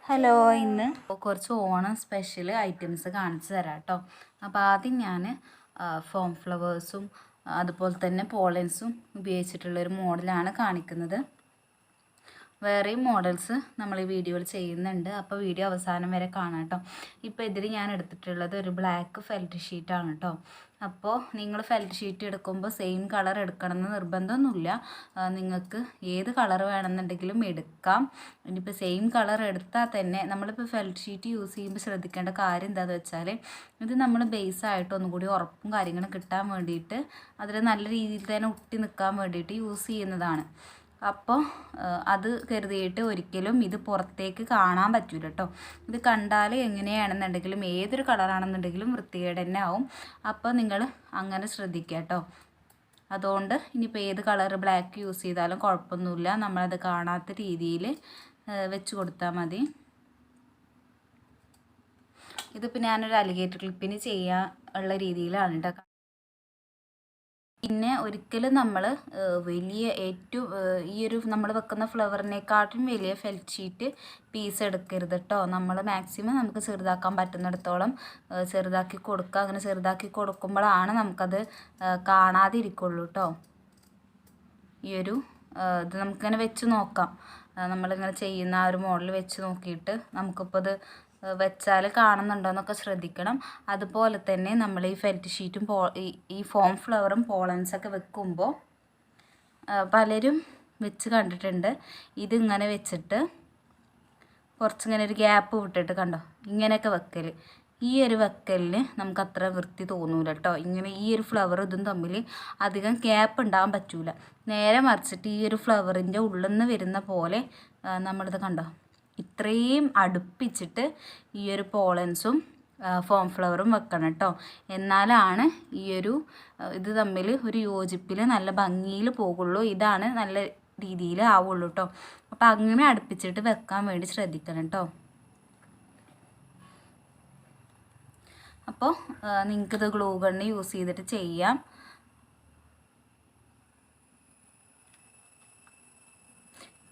Hello ഇന്ന് കുറച്ച് Onam special items കാണിച്ചു തരാം കേട്ടോ അപ്പോൾ ആദ്യം ഞാൻ ഫോം ഫ്ലവേഴ്സും അതുപോലെ തന്നെ പോളൻസും ഉപയോഗിച്ചിട്ടുള്ളൊരു മോഡലാണ് കാണിക്കുന്നത്. വേറെയും മോഡൽസ് നമ്മൾ ഈ വീഡിയോയിൽ ചെയ്യുന്നുണ്ട്. അപ്പോൾ വീഡിയോ അവസാനം വരെ കാണാം കേട്ടോ. ഇപ്പോൾ ഇതിൽ ഞാൻ എടുത്തിട്ടുള്ളത് ഒരു ബ്ലാക്ക് ഫെൽറ്റ് ഷീറ്റാണ് കേട്ടോ. അപ്പോൾ നിങ്ങൾ ഫെൽറ്റ് ഷീറ്റ് എടുക്കുമ്പോൾ സെയിം കളർ എടുക്കണം എന്ന് നിർബന്ധമൊന്നുമില്ല നിങ്ങൾക്ക് ഏത് കളർ വേണമെന്നുണ്ടെങ്കിലും എടുക്കാം. ഇനിയിപ്പോൾ സെയിം കളർ എടുത്താൽ തന്നെ നമ്മളിപ്പോൾ ഫെൽറ്റ് ഷീറ്റ് യൂസ് ചെയ്യുമ്പോൾ ശ്രദ്ധിക്കേണ്ട കാര്യം എന്താണെന്ന് വെച്ചാൽ ഇത് നമ്മൾ ബേസ് ആയിട്ട് ഒന്നും കൂടി ഉറപ്പും കാര്യങ്ങളും കിട്ടാൻ വേണ്ടിയിട്ട് അതിൽ നല്ല രീതിയിൽ തന്നെ ഒട്ടി നിൽക്കാൻ വേണ്ടിയിട്ട് യൂസ് ചെയ്യുന്നതാണ്. അപ്പോൾ അത് കരുതിയിട്ട് ഒരിക്കലും ഇത് പുറത്തേക്ക് കാണാൻ പറ്റൂല കേട്ടോ ഇത് കണ്ടാൽ എങ്ങനെയാണെന്നുണ്ടെങ്കിലും ഏതൊരു കളറാണെന്നുണ്ടെങ്കിലും വൃത്തികേട് തന്നെ ആവും. അപ്പോൾ നിങ്ങൾ അങ്ങനെ ശ്രദ്ധിക്കുക കേട്ടോ അതുകൊണ്ട് ഇനിയിപ്പോൾ ഏത് കളർ ബ്ലാക്ക് യൂസ് ചെയ്താലും കുഴപ്പമൊന്നുമില്ല. നമ്മളത് കാണാത്ത രീതിയിൽ വെച്ച് കൊടുത്താൽ മതി. ഇതിപ്പോൾ ഞാനൊരു അലിഗേറ്റർ ക്ലിപ്പിന് ചെയ്യാൻ ഉള്ള രീതിയിലാണ് കേട്ടോ പിന്നെ ഒരിക്കലും നമ്മൾ വലിയ ഏറ്റവും ഈ ഒരു നമ്മൾ വെക്കുന്ന ഫ്ലവറിനെക്കാട്ടും വലിയ ഫെൽറ്റ് ഷീറ്റ് പീസ് എടുക്കരുത് കേട്ടോ നമ്മൾ മാക്സിമം നമുക്ക് ചെറുതാക്കാൻ പറ്റുന്നിടത്തോളം ചെറുതാക്കി കൊടുക്കുക അങ്ങനെ ചെറുതാക്കി കൊടുക്കുമ്പോഴാണ് നമുക്കത് കാണാതിരിക്കുള്ളൂ കേട്ടോ ഈ ഒരു ഇത് നമുക്കിങ്ങനെ വെച്ച് നോക്കാം. നമ്മളിങ്ങനെ ചെയ്യുന്ന ആ ഒരു മോഡൽ വെച്ച് നോക്കിയിട്ട് നമുക്കിപ്പോൾ ഇത് വെച്ചാൽ കാണുന്നുണ്ടോ എന്നൊക്കെ ശ്രദ്ധിക്കണം. അതുപോലെ തന്നെ നമ്മൾ ഈ ഫെൽറ്റ് ഷീറ്റും പോ ഈ ഫോം ഫ്ലവറും പോളൻസൊക്കെ വെക്കുമ്പോൾ പലരും വെച്ച് കണ്ടിട്ടുണ്ട്. ഇതിങ്ങനെ വെച്ചിട്ട് കുറച്ചിങ്ങനെ ഒരു ഗ്യാപ്പ് വിട്ടിട്ട് കണ്ടോ? ഇങ്ങനെയൊക്കെ വെക്കൽ ഈ ഒരു വെക്കലിന് നമുക്ക് അത്ര വൃത്തി തോന്നൂല കേട്ടോ ഇങ്ങനെ ഈ ഒരു ഫ്ലവർ ഇതും തമ്മിൽ അധികം ഗ്യാപ്പ് ഉണ്ടാകാൻ പറ്റൂല. നേരെ മറിച്ചിട്ട് ഈ ഒരു ഫ്ലവറിന്റെ ഉള്ളിൽ നിന്ന് വരുന്ന പോലെ നമ്മളിത് കണ്ടോ? ഇത്രയും അടുപ്പിച്ചിട്ട് ഈ ഒരു പോളൻസും ഫോം ഫ്ലവറും വെക്കണം കേട്ടോ എന്നാലാണ് ഈ ഒരു ഇത് തമ്മിൽ ഒരു യോജിപ്പിൽ നല്ല ഭംഗിയിൽ പോകുള്ളൂ. ഇതാണ് നല്ല രീതിയിൽ ആവുള്ളൂ കേട്ടോ അപ്പോൾ അങ്ങനെ അടുപ്പിച്ചിട്ട് വെക്കാൻ വേണ്ടി ശ്രദ്ധിക്കണം കേട്ടോ അപ്പോൾ നിങ്ങൾക്കിത് ഗ്ലൂ ഗണ്ണ് യൂസ് ചെയ്തിട്ട് ചെയ്യാം.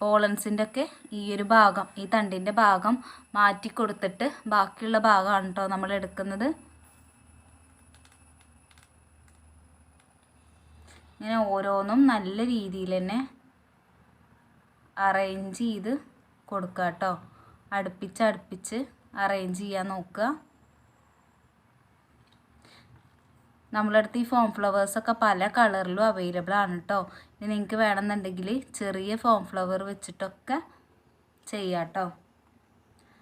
പോളൻസിന്റെ ഒക്കെ ഈ ഒരു ഭാഗം ഈ തണ്ടിന്റെ ഭാഗം മാറ്റി കൊടുത്തിട്ട് ബാക്കിയുള്ള ഭാഗമാണ് കേട്ടോ നമ്മൾ എടുക്കുന്നത്. ഇങ്ങനെ ഓരോന്നും നല്ല രീതിയിൽ തന്നെ അറേഞ്ച് ചെയ്ത് കൊടുക്കുക കേട്ടോ അടുപ്പിച്ച് അടുപ്പിച്ച് അറേഞ്ച് ചെയ്യാൻ നോക്കുക. നമ്മളടുത്ത് ഈ ഫോം ഫ്ലവേഴ്സൊക്കെ പല കളറിലും അവൈലബിൾ ആണ് കേട്ടോ ഇനി നിങ്ങൾക്ക് വേണമെന്നുണ്ടെങ്കിൽ ചെറിയ ഫോം ഫ്ലവർ വെച്ചിട്ടൊക്കെ ചെയ്യാം കേട്ടോ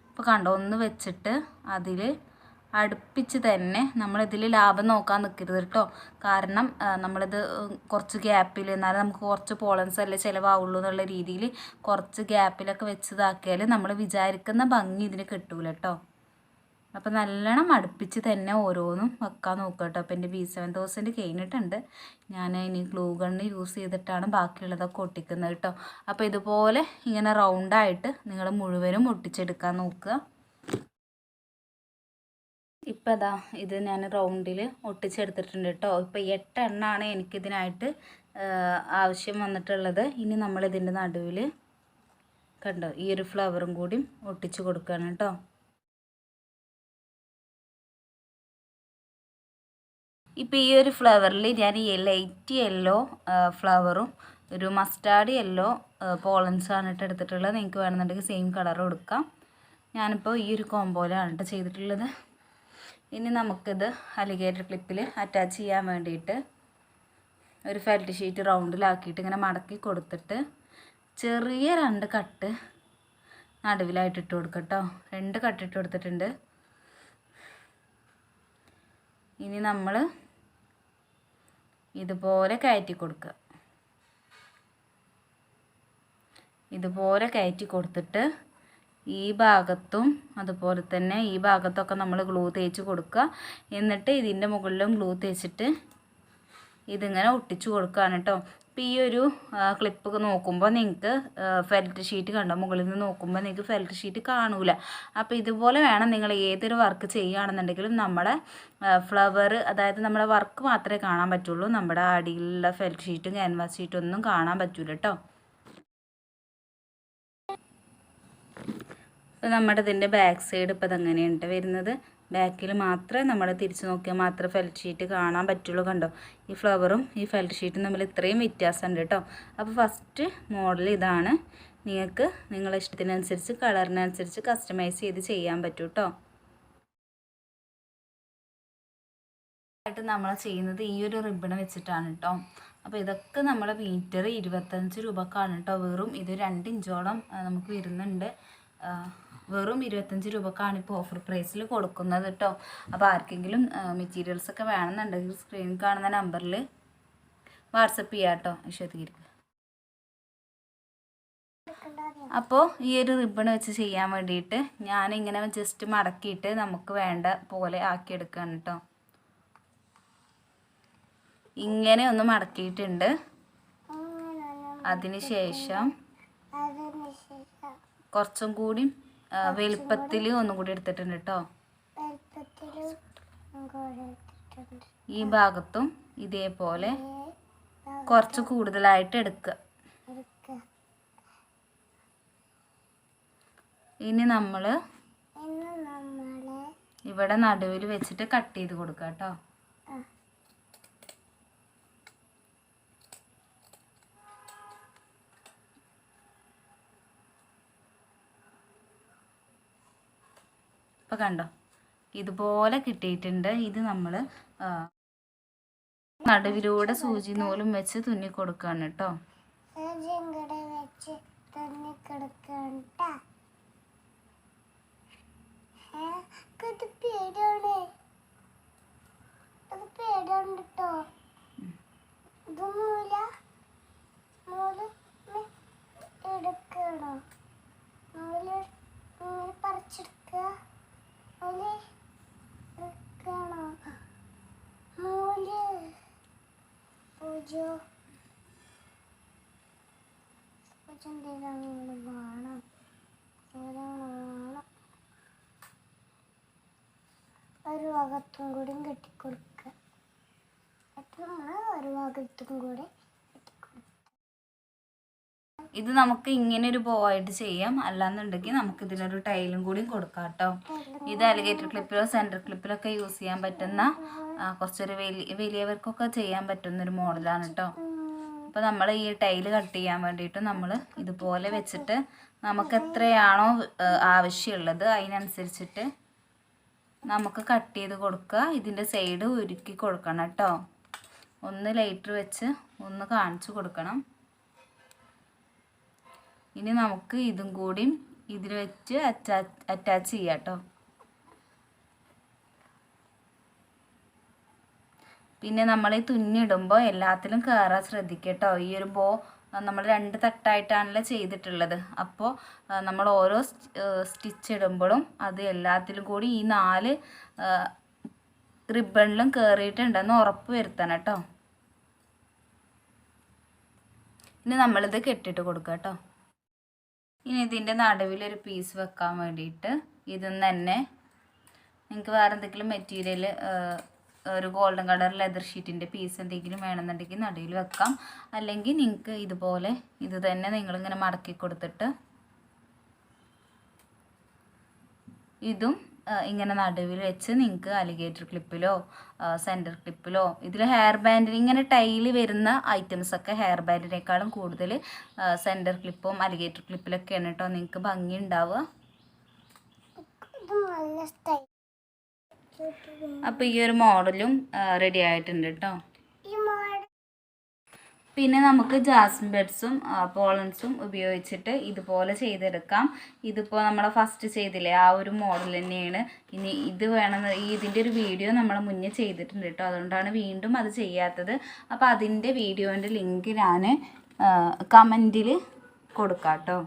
ഇപ്പോൾ കണ്ടോ ഒന്ന് വെച്ചിട്ട് അതിൽ അടുപ്പിച്ച് തന്നെ നമ്മളിതിൽ ലാഭം നോക്കാൻ നിൽക്കരുത് കേട്ടോ കാരണം നമ്മളിത് കുറച്ച് ഗ്യാപ്പിൽ എന്നാലും നമുക്ക് കുറച്ച് പോളൻസ് അല്ലേ ചിലവാവുള്ളൂ എന്നുള്ള രീതിയിൽ കുറച്ച് ഗ്യാപ്പിലൊക്കെ വെച്ചതാക്കിയാൽ നമ്മൾ വിചാരിക്കുന്ന ഭംഗി ഇതിന് കിട്ടൂല കേട്ടോ അപ്പോൾ നല്ലോണം അടുപ്പിച്ച് തന്നെ ഓരോന്നും വെക്കാൻ നോക്കുക കേട്ടോ അപ്പോൾ എന്റെ ബി സെവൻ തൗസൻഡ് കഴിഞ്ഞിട്ടുണ്ട്. ഞാൻ ഇനി ഗ്ലൂ ഗണ്ണ് യൂസ് ചെയ്തിട്ടാണ് ബാക്കിയുള്ളതൊക്കെ ഒട്ടിക്കുന്നത് കേട്ടോ അപ്പോൾ ഇതുപോലെ ഇങ്ങനെ റൗണ്ടായിട്ട് നിങ്ങൾ മുഴുവനും ഒട്ടിച്ചെടുക്കാൻ നോക്കുക. ഇപ്പം അതാ ഇത് ഞാൻ റൗണ്ടിൽ ഒട്ടിച്ചെടുത്തിട്ടുണ്ട് കേട്ടോ ഇപ്പോൾ എട്ടെണ്ണാണ് എനിക്കിതിനായിട്ട് ആവശ്യം വന്നിട്ടുള്ളത്. ഇനി നമ്മളിതിന്റെ നടുവിൽ കണ്ടോ ഈ ഒരു ഫ്ലവറും കൂടി ഒട്ടിച്ച് കൊടുക്കുകയാണ് കേട്ടോ ഇപ്പോൾ ഈ ഒരു ഫ്ലവറിൽ ഞാൻ ഈ ലൈറ്റ് യെല്ലോ ഫ്ലവറും ഒരു മസ്റ്റാർഡ് യെല്ലോ പോളൻസാണ് ഇട്ട് എടുത്തിട്ടുള്ളത്. നിങ്ങൾക്ക് വേണമെന്നുണ്ടെങ്കിൽ സെയിം കളർ കൊടുക്കാം ഞാനിപ്പോൾ ഈ ഒരു കോമ്പോയിലാണ് കേട്ടോ ചെയ്തിട്ടുള്ളത്. ഇനി നമുക്കിത് അലിഗേറ്റർ ക്ലിപ്പിൽ അറ്റാച്ച് ചെയ്യാൻ വേണ്ടിയിട്ട് ഒരു ഫെൽറ്റ് ഷീറ്റ് റൗണ്ടിലാക്കിയിട്ട് ഇങ്ങനെ മടക്കി കൊടുത്തിട്ട് ചെറിയ രണ്ട് കട്ട് നടുവിലായിട്ട് ഇട്ട് കൊടുക്കുക കേട്ടോ രണ്ട് കട്ട് ഇട്ട് കൊടുത്തിട്ടുണ്ട്. ഇനി നമ്മൾ ഇതുപോലെ കയറ്റി കൊടുക്കുക. ഇതുപോലെ കയറ്റി കൊടുത്തിട്ട് ഈ ഭാഗത്തും അതുപോലെ തന്നെ ഈ ഭാഗത്തൊക്കെ നമ്മൾ ഗ്ലൂ തേച്ച് കൊടുക്കുക. എന്നിട്ട് ഇതിന്റെ മുകളിലും ഗ്ലൂ തേച്ചിട്ട് ഇതിങ്ങനെ ഒട്ടിച്ചു കൊടുക്കുകയാണ് കേട്ടോ. അപ്പോൾ ഈ ഒരു ക്ലിപ്പ് നോക്കുമ്പോൾ നിങ്ങൾക്ക് ഫെൽറ്റ് ഷീറ്റ് കണ്ടോ? മുകളിൽ നിന്ന് നോക്കുമ്പോൾ നിങ്ങൾക്ക് ഫെൽറ്റ് ഷീറ്റ് കാണൂല. അപ്പോൾ ഇതുപോലെ വേണം നിങ്ങൾ ഏതൊരു വർക്ക് ചെയ്യുകയാണെന്നുണ്ടെങ്കിലും നമ്മുടെ ഫ്ലവർ അതായത് നമ്മുടെ വർക്ക് മാത്രമേ കാണാൻ പറ്റുള്ളൂ. നമ്മുടെ അടിയിലുള്ള ഫെൽറ്റ് ഷീറ്റും ക്യാൻവാസ് ഷീറ്റും ഒന്നും കാണാൻ പറ്റൂല കേട്ടോ നമ്മുടെ ഇതിന്റെ ബാക്ക് സൈഡ് ഇപ്പോൾ ഇതങ്ങനെയുണ്ട് വരുന്നത്. ബാക്കിൽ മാത്രമേ നമ്മൾ തിരിച്ച് നോക്കിയാൽ മാത്രമേ ഫെൽറ്റ് ഷീറ്റ് കാണാൻ പറ്റുള്ളൂ കണ്ടോ? ഈ ഫ്ലവറും ഈ ഫെൽറ്റ് ഷീറ്റും തമ്മിൽ ഇത്രയും വ്യത്യാസമുണ്ട് കേട്ടോ. അപ്പോൾ ഫസ്റ്റ് മോഡൽ ഇതാണ്. നിങ്ങൾക്ക് നിങ്ങളുടെ ഇഷ്ടത്തിനനുസരിച്ച് കളറിനനുസരിച്ച് കസ്റ്റമൈസ് ചെയ്ത് ചെയ്യാൻ പറ്റും കേട്ടോ. നമ്മൾ ചെയ്യുന്നത് ഈ ഒരു റിബൺ വെച്ചിട്ടാണ് കേട്ടോ. അപ്പോൾ ഇതൊക്കെ നമ്മളെ മീറ്റർ ഇരുപത്തഞ്ച് രൂപക്കാണ് കേട്ടോ. വെറും ഇത് രണ്ട് ഇഞ്ചോളം നമുക്ക് വരുന്നുണ്ട്. വെറും ഇരുപത്തഞ്ച് രൂപക്കാണ് ഇപ്പോൾ ഓഫർ പ്രൈസിൽ കൊടുക്കുന്നത് കേട്ടോ അപ്പോൾ ആർക്കെങ്കിലും മെറ്റീരിയൽസ് ഒക്കെ വേണമെന്നുണ്ടെങ്കിൽ സ്ക്രീനിൽ കാണുന്ന നമ്പറിൽ വാട്സപ്പ് ചെയ്യാം കേട്ടോ വിശ്വതിക്ക് അപ്പോൾ ഈ ഒരു റിബൺ വെച്ച് ചെയ്യാൻ വേണ്ടിയിട്ട് ഞാനിങ്ങനെ ജസ്റ്റ് മടക്കിയിട്ട് നമുക്ക് വേണ്ട പോലെ ആക്കിയെടുക്കുകയാണ് കേട്ടോ ഇങ്ങനെ ഒന്ന് മടക്കിയിട്ടുണ്ട്. അതിനുശേഷം കുറച്ചും കൂടി വലുപ്പത്തിൽ ഒന്നും കൂടി എടുത്തിട്ടുണ്ട് കേട്ടോ ഈ ഭാഗത്തും ഇതേപോലെ കുറച്ച് കൂടുതലായിട്ട് എടുക്കുക. ഇനി നമ്മൾ ഇവിടെ നടുവിൽ വെച്ചിട്ട് കട്ട് ചെയ്ത് കൊടുക്കാം കേട്ടോ ഇപ്പം കണ്ടോ? ഇതുപോലെ കിട്ടിയിട്ടുണ്ട്. ഇത് നമ്മൾ നടുവിലൂടെ സൂചി നൂലും വെച്ച് തുന്നി കൊടുക്കുകയാണ് കേട്ടോ. ഇതൊന്നുമില്ല. തന്നെ കിടക്കണ്ട അത് പേടാണ് അത് പേടാണ് കേട്ടോ ഇത് മൂല മൂല എടുക്കണോ മൂല മൂല പറിച്ചെടുക്കുക മൂല എടുക്കണോ മൂല പൂജ എന്തെങ്കിലും വേണം വേണം ഒരു ഭാഗത്തും കൂടി കെട്ടിക്കൊടുക്കുക. എന്നിട്ട് നമ്മൾ ഒരു ഭാഗത്തും കൂടി ഇത് നമുക്ക് ഇങ്ങനെ ഒരു ബോ ആയിട്ട് ചെയ്യാം. അല്ലാന്നുണ്ടെങ്കിൽ നമുക്ക് ഇതിനൊരു ടൈലും കൂടി കൊടുക്കാം കേട്ടോ. ഇത് അലിഗേറ്റർ ക്ലിപ്പിലോ സെന്റർ ക്ലിപ്പിലൊക്കെ യൂസ് ചെയ്യാൻ പറ്റുന്ന കുറച്ചൊരു വലിയ വലിയവർക്കൊക്കെ ചെയ്യാൻ പറ്റുന്ന ഒരു മോഡലാണ് കേട്ടോ. അപ്പോൾ നമ്മൾ ഈ ടൈൽ കട്ട് ചെയ്യാൻ വേണ്ടിയിട്ട് നമ്മൾ ഇതുപോലെ വെച്ചിട്ട് നമുക്ക് എത്രയാണോ ആവശ്യമുള്ളത് അതിനനുസരിച്ചിട്ട് നമുക്ക് കട്ട് ചെയ്ത് കൊടുക്കുക. ഇതിന്റെ സൈഡ് ഉരുക്കി കൊടുക്കണം കേട്ടോ. ഒന്ന് ലൈറ്റർ വെച്ച് ഒന്ന് കാണിച്ചു കൊടുക്കണം. ഇനി നമുക്ക് ഇതും കൂടി ഇതിൽ വെച്ച് അറ്റാച്ച് അറ്റാച്ച് ചെയ്യാം കേട്ടോ. പിന്നെ നമ്മൾ ഈ തുന്നിയിടുമ്പോൾ എല്ലാത്തിലും കയറാൻ ശ്രദ്ധിക്കട്ടോ. ഈ ഒരു ബോ നമ്മൾ രണ്ട് തട്ടായിട്ടാണല്ലോ ചെയ്തിട്ടുള്ളത്. അപ്പോൾ നമ്മൾ ഓരോ സ്റ്റിച്ച് ഇടുമ്പോഴും അത് എല്ലാത്തിലും കൂടി ഈ നാല് റിബണിലും കയറിയിട്ടുണ്ടെന്ന് ഉറപ്പ് വരുത്തണം കേട്ടോ. ഇനി നമ്മളിത് കെട്ടിട്ട് കൊടുക്കുക കേട്ടോ. ഇനി ഇതിന്റെ നടുവിലൊരു പീസ് വെക്കാൻ വേണ്ടിയിട്ട് ഇതിൽ നിന്ന് തന്നെ നിങ്ങൾക്ക് വേറെ എന്തെങ്കിലും മെറ്റീരിയൽ ഒരു ഗോൾഡൻ കളർ ലെതർ ഷീറ്റിന്റെ പീസ് എന്തെങ്കിലും വേണമെന്നുണ്ടെങ്കിൽ നടുവിൽ വെക്കാം. അല്ലെങ്കിൽ നിങ്ങൾക്ക് ഇതുപോലെ ഇത് തന്നെ നിങ്ങളിങ്ങനെ മടക്കി കൊടുത്തിട്ട് ഇതും ഇങ്ങനെ നടുവിൽ വെച്ച് നിങ്ങൾക്ക് അലിഗേറ്റർ ക്ലിപ്പിലോ സെന്റർ ക്ലിപ്പിലോ ഇതിൽ ഹെയർ ബാൻഡിന് ഇങ്ങനെ ടൈൽ വരുന്ന ഐറ്റംസൊക്കെ ഹെയർ ബാൻഡിനേക്കാളും കൂടുതൽ സെന്റർ ക്ലിപ്പും അലിഗേറ്റർ ക്ലിപ്പിലൊക്കെയാണ് കേട്ടോ നിങ്ങൾക്ക് ഭംഗി ഉണ്ടാവുക അപ്പോൾ ഈ ഒരു മോഡലും റെഡി ആയിട്ടുണ്ട് കേട്ടോ പിന്നെ നമുക്ക് ജാസ്മിൻ ബെഡ്സും പോളൻസും ഉപയോഗിച്ചിട്ട് ഇതുപോലെ ചെയ്തെടുക്കാം. ഇതിപ്പോൾ നമ്മൾ ഫസ്റ്റ് ചെയ്തില്ലേ ആ ഒരു മോഡൽ തന്നെയാണ്. ഇനി ഇത് വേണമെന്ന് ഈ ഇതിന്റെ ഒരു വീഡിയോ നമ്മൾ മുന്നേ ചെയ്തിട്ടുണ്ട് കേട്ടോ അതുകൊണ്ടാണ് വീണ്ടും അത് ചെയ്യാത്തത്. അപ്പോൾ അതിന്റെ വീഡിയോന്റെ ലിങ്ക് ഞാൻ കമന്റിൽ കൊടുക്കാം കേട്ടോ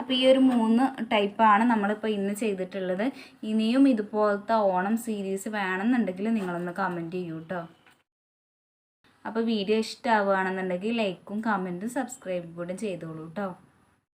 അപ്പോൾ ഈ ഒരു മൂന്ന് ടൈപ്പാണ് നമ്മളിപ്പോൾ ഇന്ന് ചെയ്തിട്ടുള്ളത്. ഇനിയും ഇതുപോലത്തെ ഓണം സീരീസ് വേണമെന്നുണ്ടെങ്കിൽ നിങ്ങളൊന്ന് കമന്റ് ചെയ്യൂ കേട്ടോ അപ്പോൾ വീഡിയോ ഇഷ്ടമാവുകയാണെന്നുണ്ടെങ്കിൽ ലൈക്കും കമന്റും സബ്സ്ക്രൈബും കൂടെ ചെയ്തോളൂ കേട്ടോ